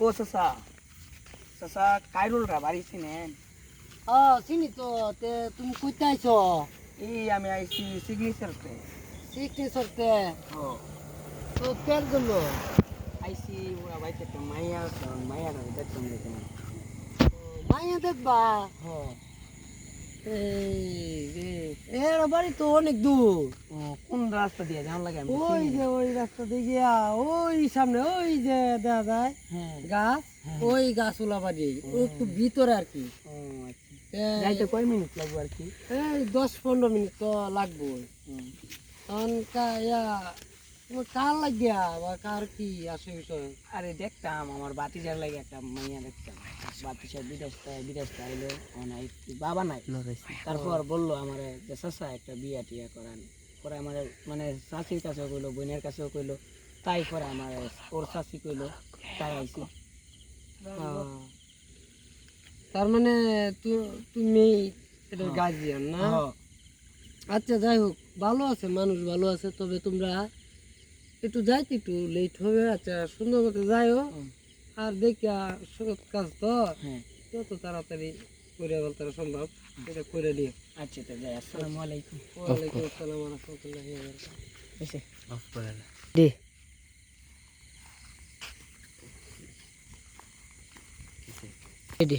ও চাচা। চাচা কাইরুলরা বাড়ি চিনেন ও চিনি তো তে তুমি কইতে আইছো? এই আমি আইছি সিগনেচারতে সিকটি সরতে ও তো তেল গেল? আইছি ওরা বাড়িতে একটা মাইয়া আছে মাইয়াটা দেখতাম দেখতাম মাইয়া দেখবা হ এই এর বাড়ি তো অনেক দূর। কোন রাস্তা দিয়ে? যাওয়ার লাগে ওই যে ওই রাস্তা দিয়ে গিয়া ওই সামনে ওই যে দেখা যায় হ্যাঁ। গাছ হ্যাঁ। ওই গাছ ওলা বাড়ি একটু ভিতরে আর কি। আচ্ছা। যাইতে কয় মিনিট লাগবে আর কি? এই দশ পনেরো মিনিট তো লাগবে তখন কার লাগিয়া বা কার কি আসে বিষয়? আরে দেখতাম আমার বাতিজার লাগে একটা মাইয়া দেখতাম। বাতিজার বিদেশ বিদেশ আইলো নাই বাবা নাই। তারপর বলল আমার যে চাচা একটা বিয়া টিয়া করান। পরে আমার মানে চাচির কাছেও কইলো বোনের কাছেও কইলো তাই করে আমার ওর চাচি কইলো তাই আইছি। আহ, তার মানে তু- তুমি এটা হ্যাঁ। গার্জিয়ান না? আচ্ছা যাই হোক ভালো আছে মানুষ ভালো আছে তবে তোমরা একটু যাইতে একটু লেট হবে আচ্ছা সুন্দর মতো যাইও। আর দেখা সৎ কাজ তো হ্যাঁ যত তাড়াতাড়ি করে বলতে সম্ভব এটা করে নিও আচ্ছা তো যাই আসসালামু আলাইকুম। ওয়ালাইকুম আসসালাম ওয়া রাহমাতুল্লাহি ওয়া বারাকাতুহু। দে। দে।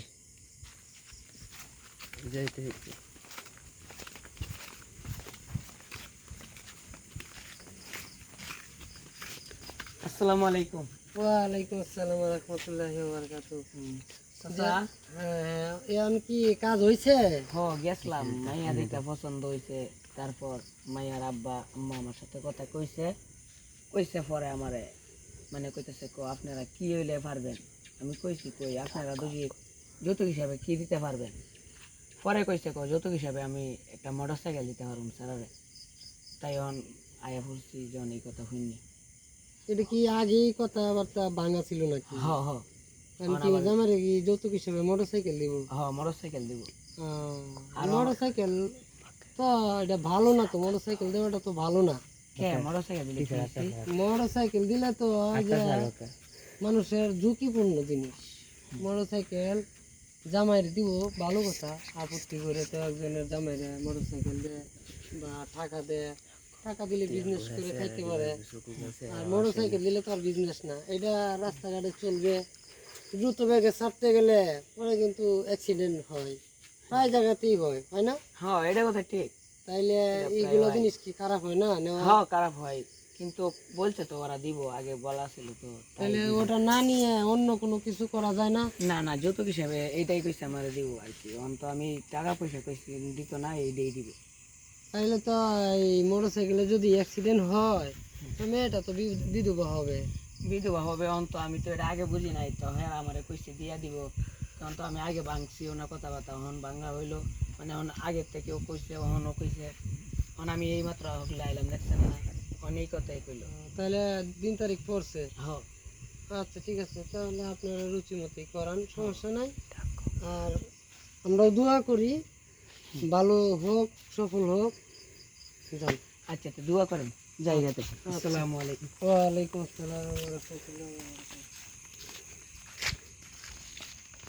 যাইতে আসসালামু আলাইকুম। ওয়ালাইকুম আসসালাম ওয়া রাহমাতুল্লাহি ওয়া বারাকাতুহু। চাচা? হ্যাঁ এখন কি কাজ হইছে? হ গেছলাম। মাইয়া পছন্দ হয়েছে তারপর মাইয়ার আব্বা আম্মা আমার সাথে কথা কইছে। কইছে পরে আমারে মানে কইতেছে কো আপনারা কি হইলে পারবেন? আমি কইছি কই আপনারা দুজি যৌতুক হিসাবে কি দিতে পারবেন? পরে কইছে কো যৌতুক হিসাবে আমি একটা মোটর সাইকেল দিতে পারব স্যারারে তাই অন আয়া ফুরছি জন এই কথা শুনি এটা কি আগেই কথাবার্তা ভাঙা ছিল নাকি? হ হ। আমি কি জামারে কি যৌতুক হিসেবে মোটরসাইকেল দিব? হ মোটর সাইকেল দিব মোটরসাইকেল তো এটা ভালো না তো মোটরসাইকেল দেওয়াটা তো ভালো না। মোটর সাইকেল দিলে কি হইছে? মোটরসাইকেল দিলে তো মানুষের ঝুঁকিপূর্ণ জিনিস। মোটরসাইকেল জামাইরে দিব ভালো কথা। আপত্তি করে তো একজনের জামাইরে মোটরসাইকেল দেয় বা টাকা দেয় টাকা দিলে বিজনেস করে খাইতে পারে। আর মোটরসাইকেল দিলে তো আর বিজনেস না। এটা রাস্তাঘাটে চলবে দ্রুত বেগে ছাড়তে গেলে পরে কিন্তু অ্যাক্সিডেন্ট হয়। প্রায় জায়গাতেই হয় হয় না? হ এটা কথা ঠিক। তাইলে এইগুলো জিনিস কি খারাপ হয় না? হ্যাঁ খারাপ হয়। কিন্তু বলছে তো ওরা দিব আগে বলা ছিল তো তাহলে ওটা না নিয়ে অন্য কোনো কিছু করা যায় না? না না যৌতুক হিসাবে এইটাই কইছে আমার দিব আর কি। অন তো আমি টাকা পয়সা কইছি দিত না এইটাই দিব। তাইলে তো এই মোটরসাইকেলে যদি অ্যাক্সিডেন্ট হয় তো মেয়েটা তো বিধবা হবে। বিধবা হবে অন তো আমি তো এটা আগে বুঝি নাই তো হ্যাঁ আমার কইছে দিয়া দিব। তখন তো আমি আগে ভাঙছি ওনার কথাবার্তা হন ভাঙা হইল। মানে হন আগের থেকেও কইছে অহনও কইছে। অন আমি এই মাত্র হকলে আইলাম দেখছেন না? অনেক কথাই কইলো। তাহলে দিন তারিখ পড়ছে? হ। আচ্ছা ঠিক আছে তাহলে আপনারা রুচি মতোই করান সমস্যা নাই। আর আমরা দোয়া করি ভালো হোক সফল হোক। যান আচ্ছা তো দোয়া করেন জায়গাতে। আসসালামু আলাইকুম। ওয়ালাইকুম আসসালাম। রাহমাতুল্লাহি